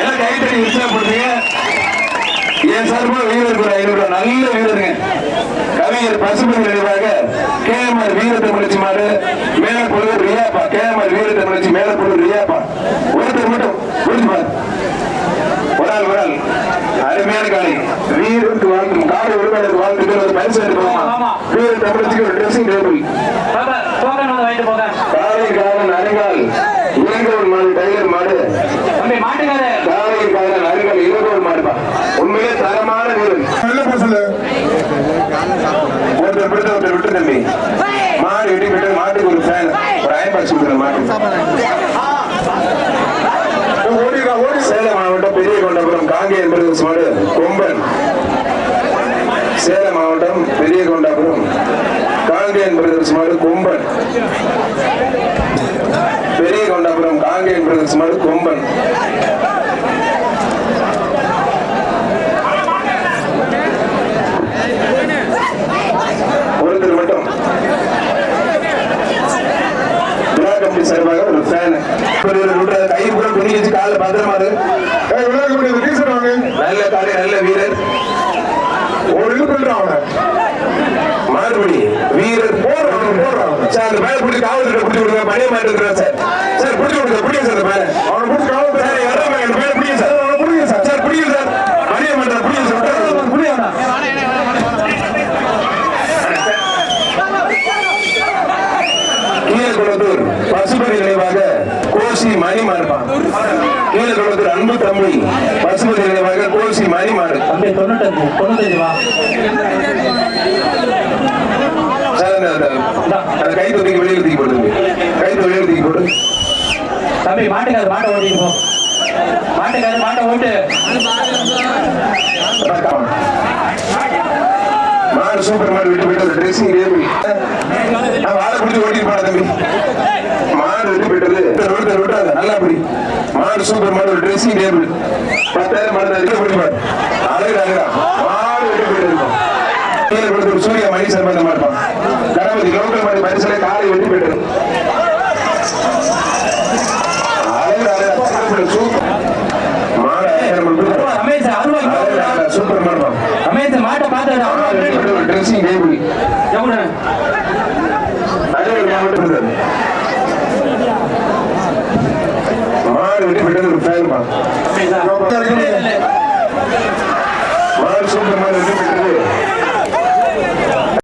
எல்லாம் கைத்தறி உற்சாகப்படுத்துங்க என் சார்பில் வீரருக்கு ஒரு ஐநூறு நல்ல வீரருங்க. கவிஞர் பசுபதி நினைவாக கே எம் வீர தமிழ்ச்சி மாடு மேலப்பொழுது ரியாப்பா. கே எம் வீர தமிழ்ச்சி மேலப்பொழுது ரியாப்பா. ஒருத்தர் மட்டும் புரிஞ்சு பாரு. ஒரு ஆள் ஒரு ஆள். அருமையான காலை வீரருக்கு வாழ்த்து. காலை விடுதலுக்கு வாழ்த்துக்கு ஒரு பரிசு வீர தமிழ்ச்சிக்கு ஒரு ட்ரெஸ்ஸிங் டேபிள் காலை காலம் அரைங்கால் இளைஞர் மாடு டைகர் மாடு. உண்மையிலே தரமான வீரன். ஒருத்தர் பிடித்த ஒருத்தர் விட்டு தம்பி. மாடு வெட்டி விட்டு மாட்டுக்கு ஒரு ஃபேன் ஒரு அயன் பாக்ஸ் கொடுக்குற மாட்டு. சேலம் மாவட்டம் பெரிய கொண்டபுரம் காங்கேய என்பது மாடு கொம்பன். சேலம் மாவட்டம் பெரிய கொண்டாபுரம் காங்கேயன் பிரதர்ஸ் மாடு கொம்பன். கொண்டாபுரம் பிரதர்ஸ் மாதிரி கொம்பன் ஒருத்தர் மட்டும். விழா கமிட்டி சார்பாக ஒரு ஃபேன் கை கூட துணி வச்சு காலில் பத்திரமா இரு. ஏய் விளையாட நல்ல காலை நல்ல வீரர். ஒரு இது பண்றான் மாறுபடி வீரர் போடுறான் போடுறான் சார் அந்த மேல பிடிச்சி காவல்துறை பிடிச்சி கொடுங்க. பழைய மாதிரி இருக்கிறான் சார். சார் பிடிச்சி கொடுங்க பிடிங்க சார் மேல அவனை பிடிச்சி காவல் சார் வர்றாங்க அந்த மேல பிடிங்க சார். அவனை பிடிங்க சார். சார் பிடிங்க சார். பழைய மாட்டா பிடிங்க சார். கீழக்குளத்தூர் பசுபதி நினைவாக கோசி மணி மாறுப்பான் கீழக்குளத்தூர் அன்பு தம்பி பசுபதி நினைவாக கோசி மணி மாறு தொண்ணூத்தஞ்சு தொண்ணூத்தஞ்சு வா. சார் அந்த கை தூக்கி வெளியே தூக்கி போடு தம்பி. கை வெளியே தூக்கி போடு மாட்டுக்காது மாட்டுக்காரு மாட்டை ஓட்டிட்டு போ மாட்டை ஓட்டு மாடு சூப்பர் மாடு விட்டு போயிட்டு ட்ரெஸ்ஸிங் டேபிள் நான் வாழை பிடிச்சி ஓட்டிட்டு போன தம்பி. மாடு விட்டு போயிட்டது. விட்டு விட்டாத நல்லா பிடி மாடு சூப்பர் மாடு ஒரு ட்ரெஸ்ஸிங் டேபிள் பத்தாயிரம் மாடு தான் பிடி பாரு. அழகு அழகா மாடு விட்டு போயிட்டு இருக்கும் கொடுத்து சூர்யா மணி சார் பண்ண மாட்டான் கணபதி லோக்கல் மாடு பரிசுல காலை வெட்டி போயிட்டு அழகு அழகா சூப்பர் மாடு ஆயிரம் ரூபாய் ரமேஷ் அருவா இங்க அழகு வாடா. அழகா சூப்பர் மாடுப்பா ரமேஷ் மாட்டை பார்த்து. ட்ரெஸ்ஸிங் டேபிள் சார் மாடு வெட்டி போயிட்டு ஒரு ஃபேன் மாடு சூப்பர் மாடு வெட்டி போயிட்டு